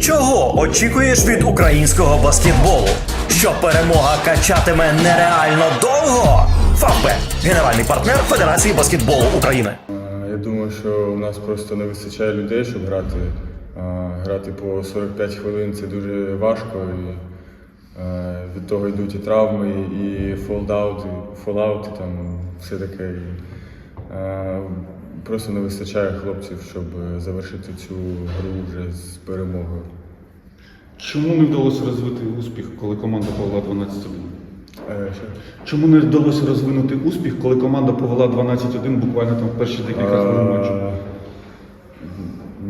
Чого очікуєш від українського баскетболу? Що перемога качатиме нереально довго? Фавбет – генеральний партнер Федерації баскетболу України. Е, Я думаю, що у нас просто не вистачає людей, щоб грати. Е, Грати по 45 хвилин це дуже важко. І е, від того йдуть і травми, і фолдаути, фолаути, там все таке. Е, Просто не вистачає хлопців, щоб завершити цю гру вже з перемогою. Чому не вдалося розвити успіх, коли команда повела 12-1? Е, що? Чому не вдалося розвинути успіх, коли команда повела 12-1 буквально там в перші декілька хвилин матчу? Е,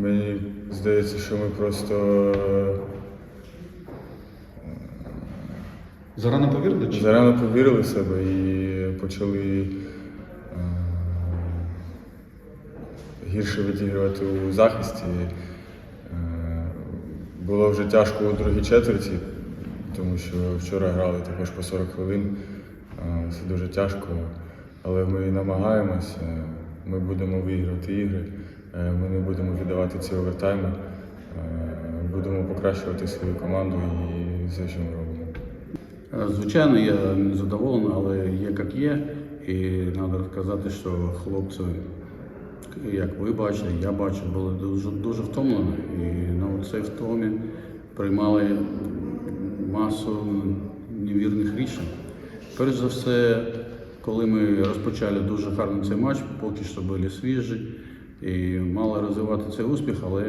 Мені здається, що ми просто Зарано повірили? Чи? Зарано повірили в себе і почали гірше відігрувати у захисті. Е, було вже тяжко у другій четверті, тому що вчора грали також по 40 хвилин. Е, це дуже тяжко, але ми намагаємося. Ми будемо виграти ігри, е, ми не будемо віддавати ці овертайми, будемо покращувати свою команду і все, що ми робимо. Звичайно, я не задоволений, але є як є. І треба сказати, що хлопці, як ви бачите, я бачу, були дуже, дуже втомлені. І на цій втомі приймали масу невірних рішень. Перш за все, коли ми розпочали дуже гарно цей матч, поки що були свіжі і мали розвивати цей успіх, але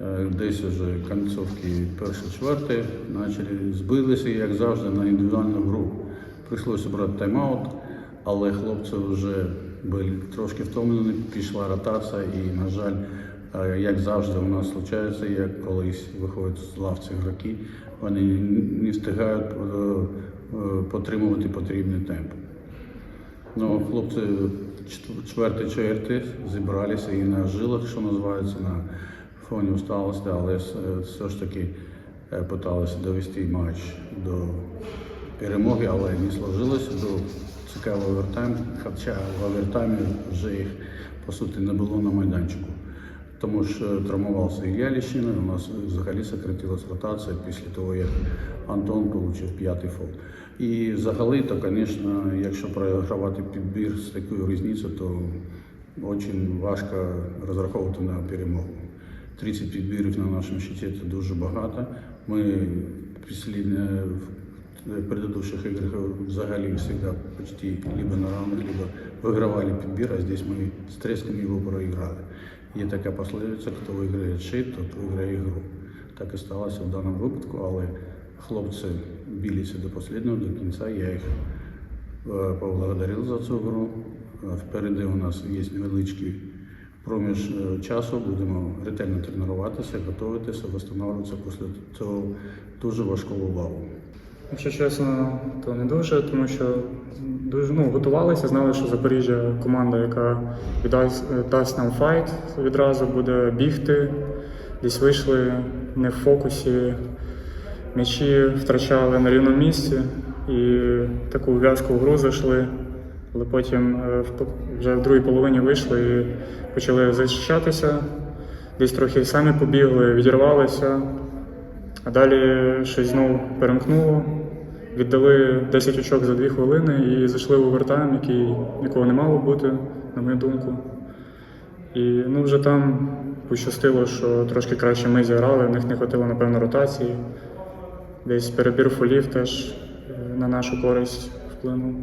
Е, Десь вже кінцовки першої чверти почали збилися, як завжди, на індивідуальну гру. Прийшлося брати тайм-аут, але хлопці вже були трошки втомлені, пішла ротація і, на жаль, е, як завжди у нас случається, як колись виходять з лавці гроки, вони не встигають е, е, потримувати потрібний темп. Ну, хлопці чверти зібралися і на жилах, що називається, на фоні усталості, але все ж таки питалися довести матч до перемоги, але не сложилося. Був цікавий овертайм, хоча в овертаймі вже їх по суті не було на майданчику. Тому що травмувався Ілля Ліщина, у нас взагалі сократилась ротація після того, як Антон отримав п'ятий фол. І взагалі, то, звісно, якщо програвати підбір з такою різницею, то дуже важко розраховувати на перемогу. 30 підбірів на нашому щиті це дуже багато. Ми після е, в предыдущих играх взагалі всегда почти либо на равных, либо выигрывали подбир, а здесь мы с треском его проиграли. Є така пословиця, хто виграє щит, тот виграє ігру. Так і сталося в даному випадку, але хлопці білися до останнього, до кінця. Я їх е, поблагодарив за цю гру. Е, Впереди у нас є невеличкий проміж е, часу. Будемо ретельно тренуватися, готуватися, встановлюватися після цього дуже важкого балу. Якщо чесно, то не дуже, тому що дуже ну, готувалися, знали, що Запоріжжя команда, яка віддасть дасть нам файт, відразу буде бігти. Десь вийшли не в фокусі, м'ячі втрачали на рівному місці і таку в'язку гру зайшли. Але потім е, вже в другій половині вийшли і почали захищатися. Десь трохи самі побігли, відірвалися. А далі щось знову перемкнуло. Віддали 10 очок за 2 хвилини і зайшли в овертайм, який нікого не мало бути, на мою думку. І ну, вже там пощастило, що трошки краще ми зіграли, в них не хватило, напевно, ротації. Десь перебір фолів теж е, на нашу користь вплинув.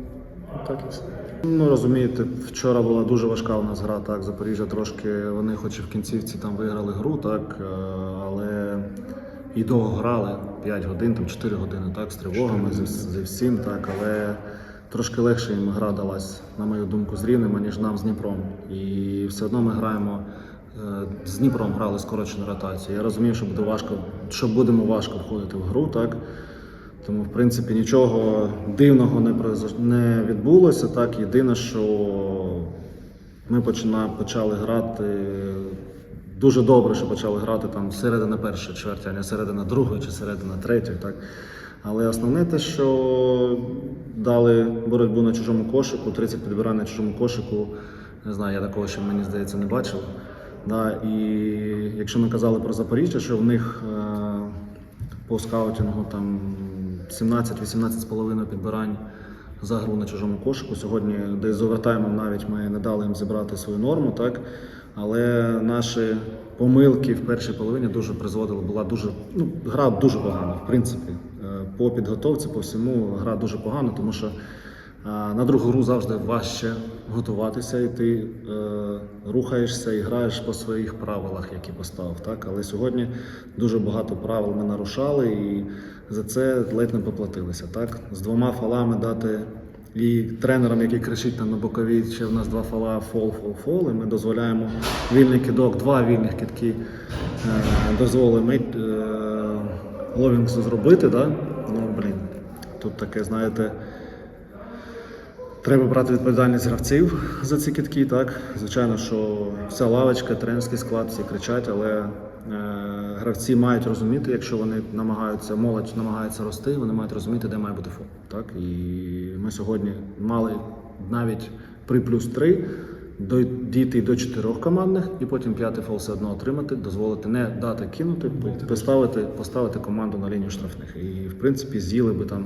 Так і все. Ну розумієте, вчора була дуже важка у нас гра. Так, Запоріжжя трошки вони, хоч і в кінцівці там виграли гру, так е, але і довго грали 5 годин, там 4 години, так, з тривогами, зі, зі всім, так, але трошки легше їм гра далась, на мою думку, з рівнем, ніж нам з Дніпром. І все одно ми граємо. е, З Дніпром грали скорочену ротацію. Я розумію, що буде важко, що будемо важко входити в гру, так. Тому, в принципі, нічого дивного не не відбулося. Так, єдине, що ми почина... почали грати дуже добре, що почали грати там середина першої чверті, а не середина другої чи середина третьої. Так. Але основне те, що дали боротьбу на чужому кошику, 30 підбирань на чужому кошику. Не знаю, я такого ще мені здається не бачив. Да, і якщо ми казали про Запоріжжя, що в них е, по скаутингу там 17-18,5 підбирань за гру на чужому кошику. Сьогодні десь з овертаймом навіть ми не дали їм зібрати свою норму, так? Але наші помилки в першій половині дуже призводили. Була дуже ну, гра дуже погана, в принципі. Е, По підготовці, по всьому гра дуже погана, тому що е, на другу гру завжди важче готуватися, і ти е, рухаєшся і граєш по своїх правилах, які поставив. Так? Але сьогодні дуже багато правил ми нарушали, і за це ледь не поплатилися. Так? З двома фалами дати і тренерам, який кричить там на боковій, ще в нас два фала фол, фол, фол, і ми дозволяємо вільний кидок, два вільних кидки е, дозволимо е, Ловінгсу зробити. Да? Ну, блін, тут таке, знаєте. Треба брати відповідальність гравців за ці китки. Так, звичайно, що вся лавочка, тренерський склад, всі кричать, але гравці мають розуміти, якщо вони намагаються, молодь намагається рости, вони мають розуміти, де має бути фол. Так і ми сьогодні мали навіть при плюс 3 до- дійти до чотирьох командних і потім п'ятий фол все одно отримати, дозволити не дати кинути, поставити, поставити команду на лінію штрафних. І в принципі з'їли би там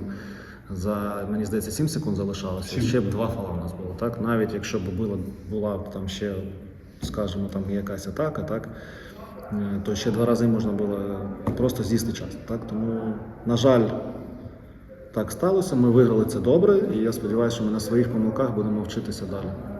за мені здається 7 секунд залишалося. Ще б два фола у нас було. Так, навіть якщо б було була б там ще, скажімо, там якась атака, так. Е, То ще два рази можна було просто з'їсти час. Так? Тому, на жаль, так сталося. Ми виграли це добре, і я сподіваюся, що ми на своїх помилках будемо вчитися далі.